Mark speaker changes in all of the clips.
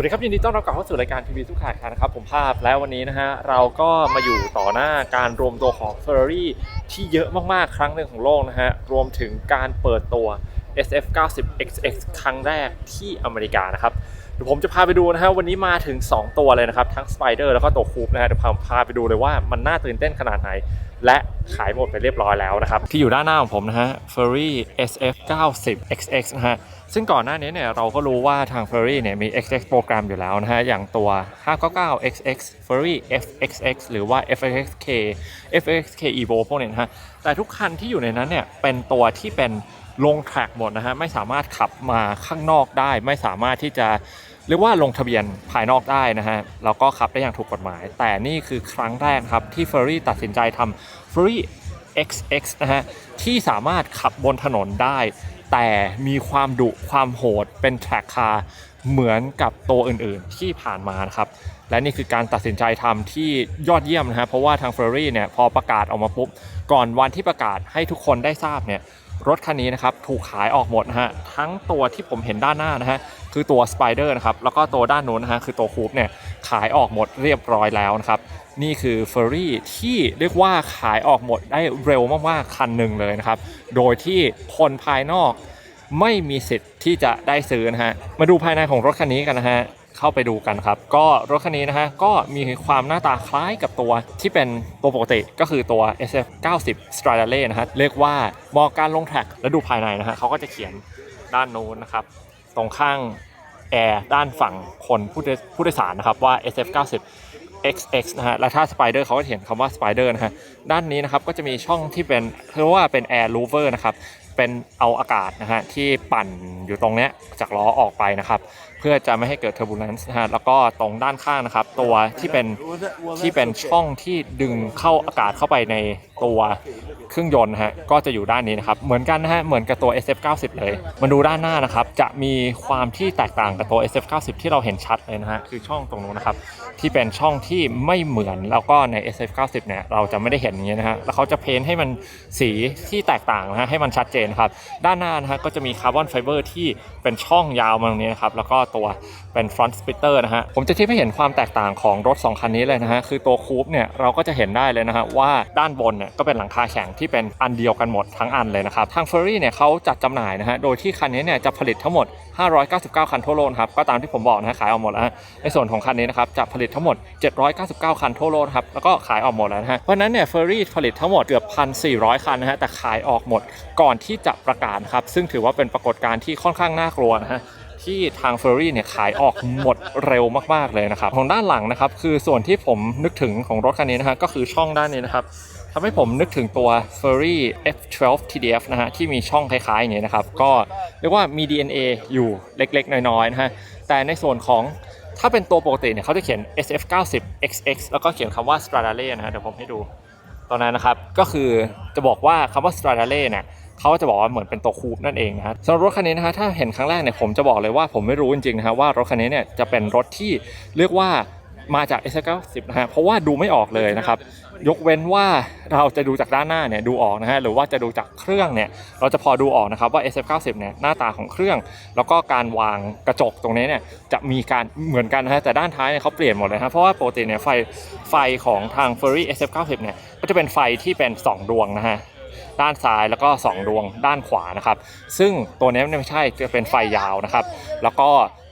Speaker 1: สวัสดีครับยินดีต้อนรับกลับเข้าสู่รายการทีวีทุกข่ายนะครับผมภาพและวันนี้นะฮะเราก็มาอยู่ต่อหน้าการรวมตัวของ Ferrari ที่เยอะมากๆ ครั้งหนึ่งของโลกนะฮะรวมถึงการเปิดตัว SF90XX ครั้งแรกที่อเมริกานะครับ ดี๋ยวผมจะพาไปดูนะฮะวันนี้มาถึง 2 ตัวเลยนะครับ ทั้ง Spider แล้วก็ตัวคูปนะฮะเดี๋ยวผมพาไปดูเลยว่ามันน่าตื่นเต้นขนาดไหน และขายหมดไปเรียบร้อยแล้วนะครับ ที่อยู่ด้านหน้าของผมนะฮะ Ferrari SF90XX นะฮะซึ่งก่อนหน้านี้เนี่ยเราก็รู้ว่าทาง Ferrari เนี่ยมี XX โปรแกรมอยู่แล้วนะฮะ อย่างตัว 599XX Ferrari FXX หรือว่า FXK FXK Evo พวกนี้นะฮะ แต่ทุกคันที่อยู่ในนั้นเนี่ยเป็นตัวที่เป็นลงแทร็กหมดนะฮะ ไม่สามารถขับมาข้างนอกได้ ไม่สามารถที่จะ เรียกว่าลงทะเบียนภายนอกได้นะฮะแล้วก็ขับได้อย่างถูกกฎหมาย แต่นี่คือครั้งแรกครับที่ Ferrari ตัดสินใจทำ Ferrari XX นะฮะที่สามารถขับบนถนนได้ แต่มีความดุความโหดเป็นแทร็กคาร์เหมือนกับตัวอื่นๆ ที่ผ่านมานะครับและนี่คือการตัดสินใจทำที่ยอดเยี่ยมนะฮะเพราะว่าทาง Ferrari เนี่ยพอประกาศออกมาปุ๊บ ก่อนวันที่ประกาศให้ทุกคนได้ทราบเนี่ย รถคันนี้นะครับถูกขายออกหมดนะฮะทั้งตัวที่ผมเห็นด้านหน้านะฮะคือตัว Spider นะครับแล้วก็ตัวด้านโน้นนะฮะคือตัวคูปเนี่ยขายออกหมดเรียบร้อยแล้วนะครับนี่คือ f e r r y ที่เรียกว่าขายออกหมดได้เร็วมากๆคันหนึ่งเลยนะครับโดยที่คนภายนอกไม่มีสิทธิ์ที่จะได้ซื้อนะฮะมาดูภายในของรถคันนี้กันนะฮะ เข้าไปดูกันครับ ก็รถคันนี้นะฮะก็มีความหน้าตาคล้ายกับตัวที่เป็นตัวปกติก็คือตัว SF 90 Stradale นะฮะเรียกว่าเหมาะการลงแทร็กแล้วดูภายในนะฮะเขาก็จะเขียนด้านโน้นนะครับ ตรงข้างแอร์ด้านฝั่งคนผู้โดยผู้โดยสารนะครับว่า SF 90 XX นะฮะและถ้า Spider เขาก็เขียนคำว่า Spider นะฮะด้านนี้นะครับก็จะมีช่องที่เป็นเรียกว่าเป็น Air Louver นะครับเป็นเอาอากาศนะฮะที่ปั่นอยู่ตรงเนี้ยจากล้อออกไปนะครับ เพื่อจะไม่ให้เกิด turbulence นะฮะแล้วก็ตรงด้านข้างนะครับ ตัวที่เป็นที่เป็นช่องที่ดึงเข้าอากาศเข้าไปในตัวเครื่องยนต์ฮะก็จะอยู่ด้านนี้นะครับ เหมือนกันนะฮะเหมือนกับตัว SF90 เลยมาดูด้านหน้านะครับ จะมีความที่แตกต่างกับตัว SF90 ที่เราเห็นชัดเลยนะฮะคือช่องตรงนู้นนะครับ ที่เป็นช่องที่ไม่เหมือนแล้วก็ใน SF90 เนี่ยเราจะไม่ได้เห็นอย่างนี้นะฮะแล้วเขาจะเพ้นให้มันสีที่แตกต่างนะฮะให้มันชัดเจนครับด้านหน้านะฮะก็จะมีคาร์บอนไฟเบอร์ที่เป็นช่องยาวมาตรงนี้นะครับแล้วก็ตัวเป็นฟรอนต์สปิเตอร์นะฮะผมจะเทียบให้เห็นความแตกต่างของรถ 2 คันนี้เลยนะฮะคือตัวคูปเนี่ยเราก็จะเห็นได้เลยนะฮะว่าด้านบนเนี่ยก็เป็นหลังคาแข็งที่เป็นอันเดียวกันหมดทั้งอันเลยนะครับทาง f e r r y เนี่ยเขาจัดจำหน่ายนะฮะโดยที่คันนี้เนี่ยจะผลิตทั้งหมด 599 คันทั่วโลกครับก็ตามที่ผมบอกนะฮะขายออกหมดแล้วในส่วนของคันนี้นะครับจะผลิตทั้งหมด 799 คันทั่วโลกครับแล้วก็ขายออกหมดแล้วนะฮะเพราะนั้นเนี่ยเฟอร์รี่ผลิตทั้งหมดเกือบ 1,400 คันนะฮะแต่ขายออกหมดก่อนที่จะประกาศครับซึ่งถือว่าเป็นปรากฏการณ์ที่ค่อนข้างน่ากลัวนะฮะที่ทาง f e r r y เนี่ยขายออกหมดเร็วมากๆเลยนะครับของด้านหลังนะครับคือส่วนที่ผมนึกถึงของรถคันนี้นะฮะก็คือช่องด้านนี้นะครับทำให้ผมนึกถึงตัว f e r r y F12 TDF นะฮะที่มีช่องคล้ายๆอย่างนี้นะครับ ก็เรียกว่ามี DNA อยู่เล็กๆ น้อยๆนะฮะแต่ในส่วนของ ถ้าเป็นตัวปกติเนี่ยเขาจะเขียน SF90XX แล้วก็เขียนคำว่า Stradale นะฮะเดี๋ยวผมให้ดูตอนนั้นนะครับ ก็คือจะบอกว่าคำว่า Stradale เนี่ยเขาจะบอกว่าเหมือนเป็นตัวคูปนั่นเองนะฮะสำหรับรถคันนี้นะฮะถ้าเห็นครั้งแรกเนี่ยผมจะบอกเลยว่าผมไม่รู้จริงๆนะฮะว่ารถคันนี้เนี่ยจะเป็นรถที่เรียกว่า มาจาก s 9 0 นะฮะเพราะว่าดูไม่ออกเลยนะครับ ยกเว้นว่าเราจะดูจากด้านหน้าเนี่ยดูออกนะฮะหรือว่าจะดูจากเครื่องเนี่ยเราจะพอดูออกนะครับว่า SF90 เนี่ยหน้าตาของเครื่อง แล้วก็การวางกระจกตรงนี้เนี่ยจะมีการเหมือนกันนะฮะแต่ด้านท้ายเนี่ยเขาเปลี่ยนหมดเลยครับเพราะว่าปกติเนี่ยไฟไฟของทาง Ferrari SF90 เนี่ยก็จะเป็นไฟที่เป็น 2 ดวงนะฮะด้านซ้ายแล้วก็ 2 ดวงด้านขวานะครับ ซึ่งตัวนี้ไม่ใช่จะเป็นไฟยาวนะครับ แล้วก็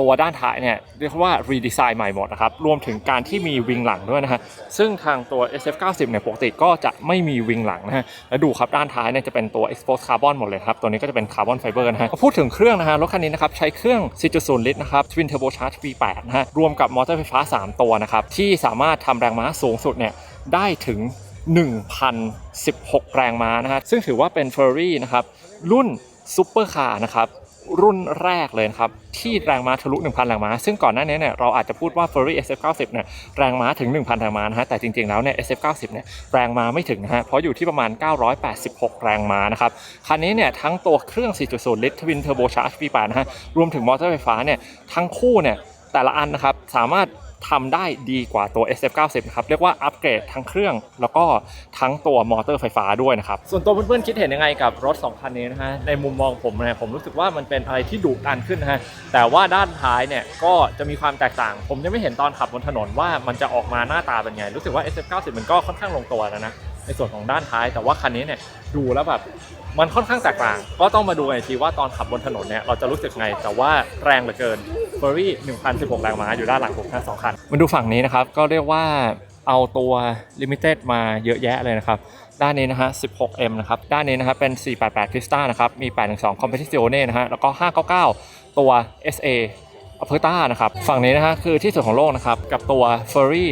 Speaker 1: ตัวด้านท้ายเนี่ยเรียกว่ารีดีไซน์ใหม่หมดนะครับรวมถึงการที่มีวิงหลังด้วยนะฮะซึ่งทางตัว SF90 เนี่ยปกติก็จะไม่มีวิงหลังนะฮะแล้วดูครับด้านท้ายเนี่ยจะเป็นตัว exposed carbon หมดเลยครับ ตัวนี้ก็จะเป็นคาร์บอนไฟเบอร์นะฮะพูดถึงเครื่องนะฮะรถคันนี้นะครับใช้เครื่อง 4.0 ลิตรนะครับ Twin Turbo Charge V8 นะฮะรวมกับมอเตอร์ไฟฟ้า 3 ตัวนะครับที่สามารถทำแรงม้าสูงสุดเนี่ยได้ถึง 1,016 แรงม้านะฮะซึ่งถือว่าเป็น Ferrari นะครับรุ่นซูเปอร์คาร์นะครับ รุ่นแรกเลยครับ ที่แรงม้าทะลุ 1,000 แรงม้า ซึ่งก่อนหน้านี้เนี่ยเราอาจจะพูดว่า Ferrari SF90 เนี่ยแรงม้าถึง 1,000 แรงม้านะฮะแต่จริงๆแล้วเนี่ย SF90 เนี่ยแรงม้าไม่ถึงนะฮะเพราะอยู่ที่ประมาณ 986 แรงม้านะครับคันนี้เนี่ยทั้งตัวเครื่อง 4.0 ลิตรทวินเทอร์โบชาร์จ V8 นะฮะรวมถึงมอเตอร์ไฟฟ้าเนี่ยทั้งคู่เนี่ยแต่ละอันนะครับสามารถ ทำได้ดีกว่าตัว SF90 นะครับ เรียกว่าอัปเกรดทั้งเครื่องแล้วก็ทั้งตัวมอเตอร์ไฟฟ้าด้วยนะครับ ส่วนตัวเพื่อนๆคิดเห็นยังไงกับรถ 2 คันนี้นะฮะ ในมุมมองผมนะผมรู้สึกว่ามันเป็นอะไรที่ดุดันขึ้นนะฮะ แต่ว่าด้านท้ายเนี่ยก็จะมีความแตกต่าง ผมยังไม่เห็นตอนขับบนถนนว่ามันจะออกมาหน้าตาเป็นไง รู้สึกว่า SF90 มันก็ค่อนข้างลงตัวแล้วนะ ในส่วนของด้านท้าย แต่ว่าคันนี้เนี่ยดูแล้วแบบมันค่อนข้างแตกต่าง ก็ต้องมาดูกันอีกทีว่าตอนขับบนถนนเนี่ยเราจะรู้สึกไง แต่ว่าแรงเหลือเกิน f u r r y 1,016 แรงม้าอยู่ด้านหลังผมทั้งสองคัน มาดูฝั่งนี้นะครับ ก็เรียกว่าเอาตัว Limited มาเยอะแยะเลยนะครับ ด้านนี้นะฮะ 16M นะครับ ด้านนี้นะครับเป็น 488 Crista นะครับ มี 812 Competizione นะฮะ แล้วก็ 599 ตัว SA a p e r t a นะครับ ฝั่งนี้นะฮะคือที่สุดของโลกนะครับ กับตัว Furry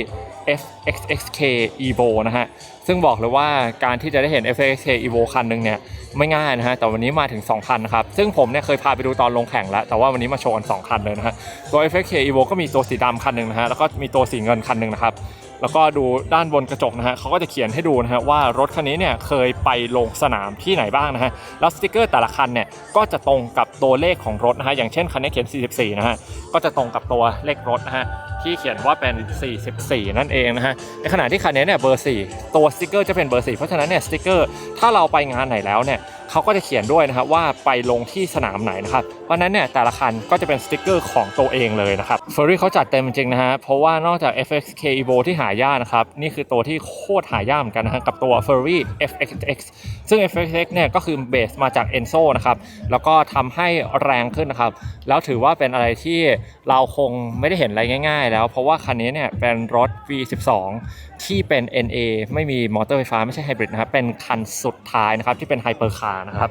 Speaker 1: FXXK Evo นะฮะ ซึ่งบอกเลยว่าการที่จะได้เห็น FXXK Evo คันหนึ่งเนี่ยไม่ง่ายนะฮะ แต่วันนี้มาถึง 2 คันนะครับ ซึ่งผมเนี่ยเคยพาไปดูตอนลงแข่งแล้ว แต่ว่าวันนี้มาโชว์กัน 2 คันเลยนะฮะ ตัว FXK Evo ก็มีตัวสีดำคันหนึ่งนะฮะ แล้วก็มีตัวสีเงินคันหนึ่งนะครับ แล้วก็ดูด้านบนกระจกนะฮะเขาก็จะเขียนให้ดูนะฮะว่ารถคันนี้เนี่ยเคยไปลงสนามที่ไหนบ้างนะฮะแล้วสติกเกอร์แต่ละคันเนี่ยก็จะตรงกับตัวเลขของรถนะฮะอย่างเช่นคันนี้เขียน 44 นะฮะก็จะตรงกับตัวเลขรถนะฮะที่เขียนว่าเป็น 44 นั่นเองนะฮะ ในขณะที่คันนี้เนี่ยเบอร์ 4 ตัวสติกเกอร์จะเป็นเบอร์ 4 เพราะฉะนั้นเนี่ยสติกเกอร์ถ้าเราไปงานไหนแล้วเนี่ย เขาก็จะเขียนด้วยนะครับว่าไปลงที่สนามไหนนะครับเพราะนั้นเนี่ยแต่ละคันก็จะเป็นสติกเกอร์ของตัวเองเลยนะครับเฟอร์รี่เขาจัดเต็มจริงๆนะฮะเพราะว่านอกจาก FXK Evo ที่หายากนะครับนี่คือตัวที่โคตรหายากเหมือนกันนะฮะกับตัว Furry FXX ซึ่ง FXX เนี่ยก็คือเบสมาจาก Enzo นะครับแล้วก็ทำให้แรงขึ้นนะครับแล้วถือว่าเป็นอะไรที่เราคงไม่ได้เห็นอะไรง่าย ๆ แล้วเพราะว่าคันนี้เนี่ยเป็นรถ V12 ที่เป็น NA ไม่มีมอเตอร์ไฟฟ้าไม่ใช่ไฮบริดนะครับเป็นคันสุดท้ายนะครับที่เป็นไฮเปอร์คาร์นะครับ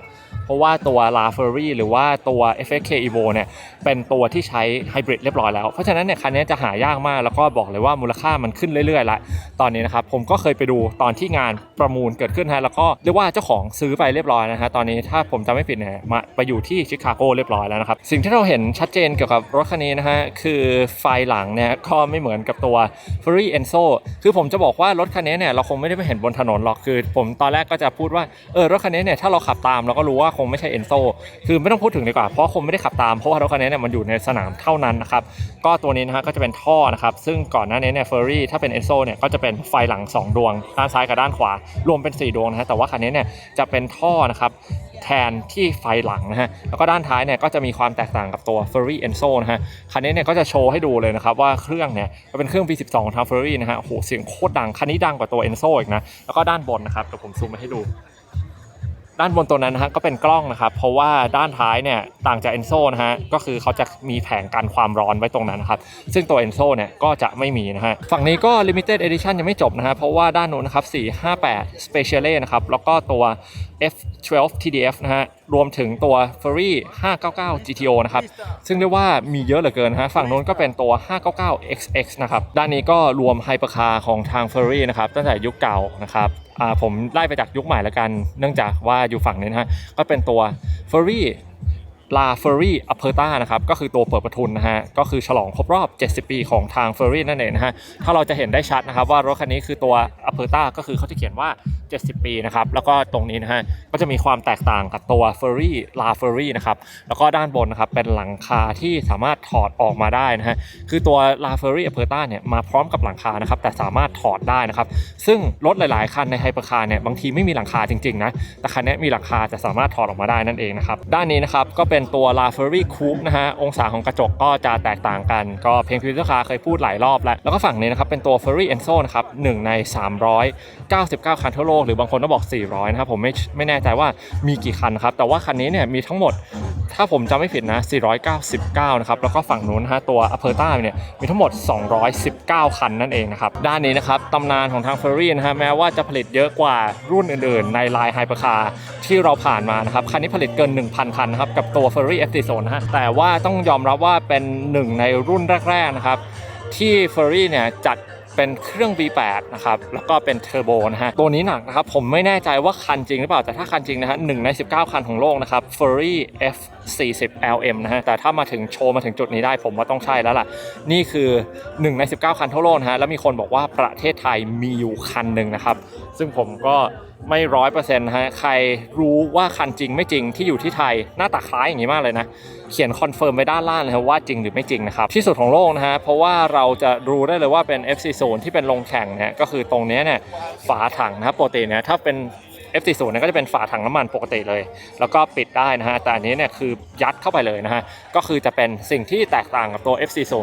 Speaker 1: เพราะว่าตัว La f e r r y หรือว่าตัว FXK Evo เนี่ยเป็นตัวที่ใช้ไฮบริดเรียบร้อยแล้ว เพราะฉะนั้นเนี่ยคันนี้จะหายากมากแล้วก็บอกเลยว่ามูลค่ามันขึ้นเรื่อยๆละตอนนี้นะครับผมก็เคยไปดูตอนที่งานประมูลเกิดขึ้นฮะแล้วก็เรียกว่าเจ้าของซื้อไปเรียบร้อยนะฮะตอนนี้ถ้าผมจำไม่ผิดเนี่ยมาไปอยู่ที่ชิคาโกเรียบร้อยแล้วนะครับสิ่งที่เราเห็นชัดเจนเกี่ยวกับรถคันนี้นะฮะคือไฟหลังเนี่ยก็ไม่เหมือนกับตัว f u r r y Enzo คือผมจะบอกว่ารถคันนี้เนี่ยเราคงไม่ได้ไปเห็นบนถนนหรอกคือ ผมตอนแรกก็จะพูดว่าเออรถคันนี้เนี่ยถ้าเราขับตามเราก็รู้ว่างไม่ใช่ Enzo คือไม่ต้องพูดถึงดีกว่าเพราะคงไม่ได้ขับตามเพราะว่ารถคันนี้เนี่ยมันอยู่ในสนามเท่านั้นนะครับก็ตัวนี้นะฮะก็จะเป็นท่อนะครับซึ่งก่อนหน้านี้เนี่ย f u r r y ถ้าเป็น Enzo เนี่ยก็จะเป็นไฟหลัง 2 ดวง ด้านซ้ายกับด้านขวา รวมเป็น 4 ดวงนะฮะแต่ว่าคันนี้เนี่ยจะเป็นท่อนะครับแทนที่ไฟหลังนะฮะ แล้วก็ด้านท้ายเนี่ยก็จะมีความแตกต่างกับตัว f u r r y Enzo นะฮะ คันนี้เนี่ยก็จะโชว์ให้ดูเลยนะครับว่าเครื่องเนี่ยเป็นเครื่อง V12 ของทาง f u r r y นะฮะโอ้โหเสียงโคตรดัง คันนี้ดังกว่าตัว Enzo อีกนะ แล้วก็ด้านบนนะครับเดี๋ยวผมซูมมาให้ดู ด้านบนตัวนั้นนะฮะก็เป็นกล้องนะครับ เพราะว่าด้านท้ายเนี่ยต่างจาก Enzo นะฮะก็คือเขาจะมีแผงกันความร้อนไว้ตรงนั้นนะครับซึ่งตัว Enzo เนี่ยก็จะไม่มีนะฮะฝั่งนี้ก็ Limited Edition ยังไม่จบนะฮะเพราะว่าด้านนู้นนะครับ 458 Speciale นะครับแล้วก็ตัว F12 TDF นะฮะรวมถึงตัว Furry 599 GTO นะครับซึ่งเรียกว่ามีเยอะเหลือเกินฮะฝั่งนู้นก็เป็นตัว 599 XX นะครับด้านนี้ก็รวมไฮเปอร์คาร์ของทาง Furry นะครับตั้งแต่ยุคเก่านะครับ ผมไล่ไปจากยุคใหม่แล้วกัน เนื่องจากว่าอยู่ฝั่งนี้นะฮะก็เป็นตัว Furry ลาเฟอร์รี่อเพอร์ตานะครับก็คือตัวเปิดประทุนนะฮะก็คือฉลองครบรอบ 70 ปีของทางเฟอร์รี่นั่นเองนะฮะถ้าเราจะเห็นได้ชัดนะครับว่ารถคันนี้คือตัวอเพอร์ตาก็คือเขาจะเขียนว่า 70 ปีนะครับแล้วก็ตรงนี้นะฮะก็จะมีความแตกต่างกับตัวเฟอร์รี่ลาเฟอร์รี่นะครับแล้วก็ด้านบนนะครับเป็นหลังคาที่สามารถถอดออกมาได้นะฮะคือตัวลาเฟอร์รี่อเพอร์ตาเนี่ยมาพร้อมกับหลังคานะครับแต่สามารถถอดได้นะครับซึ่งรถหลาย ๆ คันในไฮเปอร์คาร์เนี่ยบางทีไม่มีหลังคาจริง ๆ นะแต่คันนี้มีหลังคาจะสามารถถอดออกมาได้นั่นเองนะครับด้านนี้นะครับก็เป็น็นตัวลาเฟอรี่คูปนะฮะองศาของกระจกก็จะแตกต่างกัน ก็เพลงพิวเตอร์คาเคยพูดหลายรอบแล้ว แล้วก็ฝั่งนี้นะครับเป็นตัว f e r r y Enzo นะครับหนึ่งใน 399 คันทั่วโลกหรือบางคนก็บอก 400 นะครับผมไม่ไม่แน่ใจว่ามีกี่คันครับแต่ว่าคันนี้เนี่ยมีทั้งหมด ถ้าผมจำไม่ผิดนะ 499 นะครับ แล้วก็ฝั่งนู้นนะฮะตัว a p e r t a เนี่ย มีทั้งหมด 219 คันนั่นเองนะครับ ด้านนี้นะครับตำนานของทาง f u r r y นะฮะ แม้ว่าจะผลิตเยอะกว่ารุ่นอื่นๆ ในไลน์ไฮเปอร์คาร์ที่เราผ่านมานะครับ คันนี้ผลิตเกิน 1,000 คันนะครับ กับตัว f u r r y F40 นะฮะ แต่ว่าต้องยอมรับว่าเป็นหนึ่งในรุ่นแรกๆนะครับที่ f u r r y เนี่ยจัดเป็นเครื่อง V8 นะครับ แล้วก็เป็นเทอร์โบนะฮะ ตัวนี้หนักนะครับ ผมไม่แน่ใจว่าคันจริงหรือเปล่า แต่ถ้าคันจริงนะฮะหนึ่งใน 19 คันของโลกนะครับ f u r r y 40 LM นะฮะแต่ถ้ามาถึงโชว์มาถึงจุดนี้ได้ผมว่าต้องใช่แล้วล่ะ นี่คือ 1 ใน 19 คันทั่วโลกนะฮะแล้วมีคนบอกว่าประเทศไทยมีอยู่คันหนึ่งนะครับ ซึ่งผมก็ไม่ร้อยเปอร์เซ็นต์ฮะใครรู้ว่าคันจริงไม่จริงที่อยู่ที่ไทยหน้าตาคล้ายอย่างนี้มากเลยนะ เขียนคอนเฟิร์มไว้ด้านล่างเลยว่าจริงหรือไม่จริงนะครับ ที่สุดของโลกนะฮะเพราะว่าเราจะรู้ได้เลยว่าเป็น FC0 ที่เป็นลงแข่งเนี่ยก็คือตรงนี้เนี่ยฝาถังนะครับปกติเนี่ยถ้าเป็น F40 เนี่ยก็จะเป็นฝาถังน้ำมันปกติเลย แล้วก็ปิดได้นะฮะแต่อันนี้เนี่ยคือยัดเข้าไปเลยนะฮะก็คือจะเป็นสิ่งที่แตกต่างกับตัว F40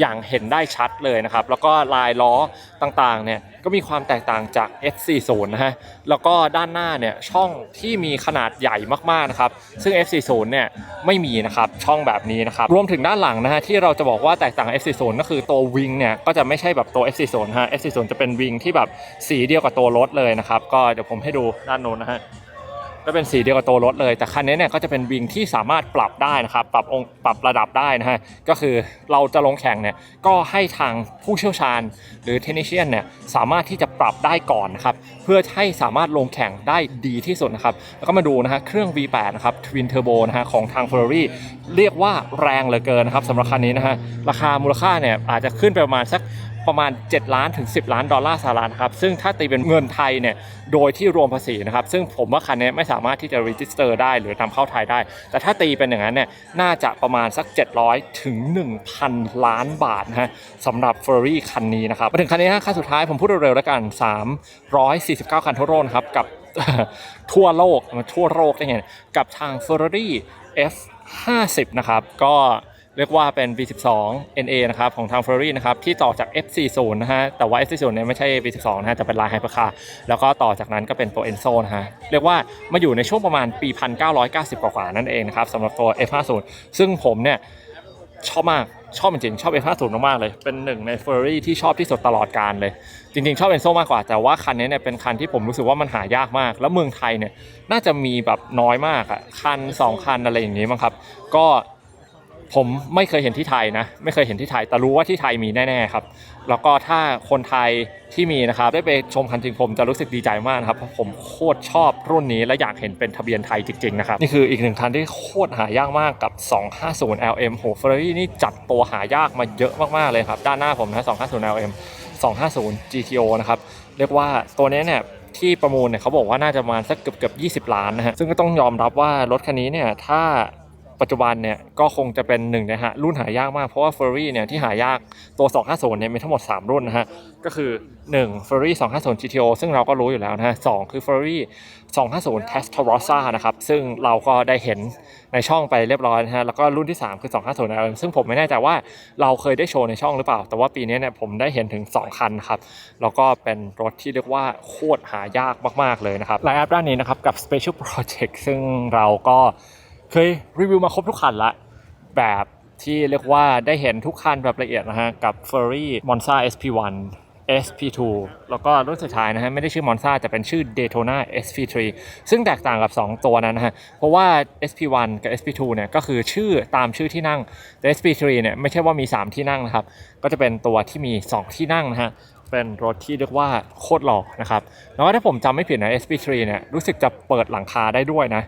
Speaker 1: อย่างเห็นได้ชัดเลยนะครับแล้วก็ลายล้อต่างๆเนี่ยก็มีความแตกต่างจาก F40 นะฮะ แล้วก็ด้านหน้าเนี่ยช่องที่มีขนาดใหญ่มากๆนะครับ ซึ่ง F40 เนี่ยไม่มีนะครับช่องแบบนี้นะครับ รวมถึงด้านหลังนะฮะที่เราจะบอกว่าแตกต่าง F40 ก็คือตัววิงเนี่ยก็จะไม่ใช่แบบตัว F40 ฮะ F40 จะเป็นวิงที่แบบสีเดียวกับตัวรถเลยนะครับ ก็เดี๋ยวผมให้ดูด้านโน้นนะฮะ ก็เป็นสีเดียวกับตัวรถเลย แต่คันนี้เนี่ยก็จะเป็นวิงที่สามารถปรับได้นะครับ ปรับองค์ปรับระดับได้นะฮะ ก็คือเราจะลงแข่งเนี่ย ก็ให้ทางผู้เชี่ยวชาญ หรือเทคนิชเชียนเนี่ยสามารถที่จะปรับได้ก่อนนะครับ เพื่อให้สามารถลงแข่งได้ดีที่สุดนะครับ แล้วก็มาดูนะฮะเครื่อง V8 นะครับ Twin Turbo นะฮะของทาง Ferrari เรียกว่าแรงเหลือเกินนะครับสำหรับคันนี้นะฮะ ราคามูลค่าเนี่ยอาจจะขึ้นไปประมาณสัก ประมาณ 7 ล้านถึง 10 ล้านดอลลาร์สหรัฐครับซึ่งถ้าตีเป็นเงินไทยเนี่ยโดยที่รวมภาษีนะครับซึ่งผมว่าคันนี้ไม่สามารถที่จะ register ได้หรือนำเข้าไทยได้ แต่ถ้าตีเป็นอย่างนั้นเนี่ยน่าจะประมาณสัก 700 ถึง 1,000 ล้านบาทนะฮะสำหรับ Ferrari คันนี้นะครับมาถึงคันนี้นะคันสุดท้ายผมพูดเร็วๆแล้วกัน 349 คันทั่วโลกครับกับทั่วโลกมาทั่วโลกได้ไงกับทาง Ferrari F50 นะครับก็ เรียกว่าเป็น V12 NA นะครับของทาง Ferrari นะครับที่ต่อจาก F40 นะฮะแต่ว่า F40 เนี่ยไม่ใช่ V12 นะฮะแต่เป็นลายไฮเปอร์คาร์แล้วก็ต่อจากนั้นก็เป็นตัว Enzo นะฮะเรียกว่ามาอยู่ในช่วงประมาณปี 1990 กว่าๆนั่นเองนะครับสำหรับตัว F50 ซึ่งผมเนี่ยชอบมากชอบจริงๆชอบ F50 มากๆเลย เป็นหนึ่งใน Ferrari ที่ชอบที่สุดตลอดการเลย จริงๆ ชอบ Enzo มากกว่า แต่ว่าคันนี้เนี่ยเป็นคันที่ผมรู้สึกว่ามันหายากมาก แล้วเมืองไทยเนี่ยน่าจะมีแบบน้อยมากอะคัน 2 คันอะไรอย่างงี้มั้งครับ ก็ ผมไม่เคยเห็นที่ไทยนะ ไม่เคยเห็นที่ไทย แต่รู้ว่าที่ไทยมีแน่ๆครับ แล้วก็ถ้าคนไทยที่มีนะครับได้ไปชมคันจริงผมจะรู้สึกดีใจมากนะครับ เพราะผมโคตรชอบรุ่นนี้ และอยากเห็นเป็นทะเบียนไทยจริงๆนะครับ นี่คืออีกหนึ่งคันที่โคตรหายากมากกับ 250 LM โห Ferrari นี่จัดตัวหายากมาเยอะมากๆเลยครับ ด้านหน้าผมนะ 250 LM 250 GTO นะครับ เรียกว่าตัวนี้เนี่ยที่ประมูลเนี่ยเขาบอกว่าน่าจะประมาณสักเกือบเกือบ20 ล้านนะฮะ ซึ่งก็ต้องยอมรับว่ารถคันนี้เนี่ยถ้า ปัจจุบันเนี่ยก็คงจะเป็นหนึ่งนะฮะรุ่นหายากมาก เพราะว่า Ferrari เนี่ยที่หายากตัว 250 เนี่ยมีทั้งหมด 3 รุ่นนะฮะก็คือ 1 Ferrari 250 GTO ซึ่งเราก็รู้อยู่แล้วนะฮะ2คือ Ferrari 250 Testarossa นะครับซึ่งเราก็ได้เห็นในช่องไปเรียบร้อยนะฮะแล้วก็รุ่นที่ 3 คือ 250 LM ซึ่งผมไม่แน่ใจว่าเราเคยได้โชว์ในช่องหรือเปล่า แต่ว่าปีนี้เนี่ยผมได้เห็นถึง 2 คันครับแล้วก็เป็นรถที่เรียกว่าโคตรหายากมาก ๆเลยนะครับไลน์อัพด้านนี้นะครับกับ Special Project ซึ่งเราก็ เคยรีวิวมาครบทุกคันละแบบที่เรียกว่าได้เห็นทุกคันแบบละเอียดนะฮะ กับ Ferrari Monza SP1 SP2 แล้วก็รุ่นสุดท้ายนะฮะไม่ได้ชื่อ Monza แต่เป็นชื่อ Daytona SP3 ซึ่งแตกต่างกับ 2 ตัวนั้นนะฮะ เพราะว่า SP1 กับ SP2 เนี่ยก็คือชื่อตามชื่อที่นั่งแต่ SP3 เนี่ยไม่ใช่ว่ามี 3 ที่นั่งนะครับ ก็จะเป็นตัวที่มี 2 ที่นั่งนะฮะเป็นรถที่เรียกว่าโคตรหล่อนะครับ แล้วถ้าผมจำไม่ผิดนะ SP3 เนี่ยรู้สึกจะเปิดหลังคาได้ด้วยนะ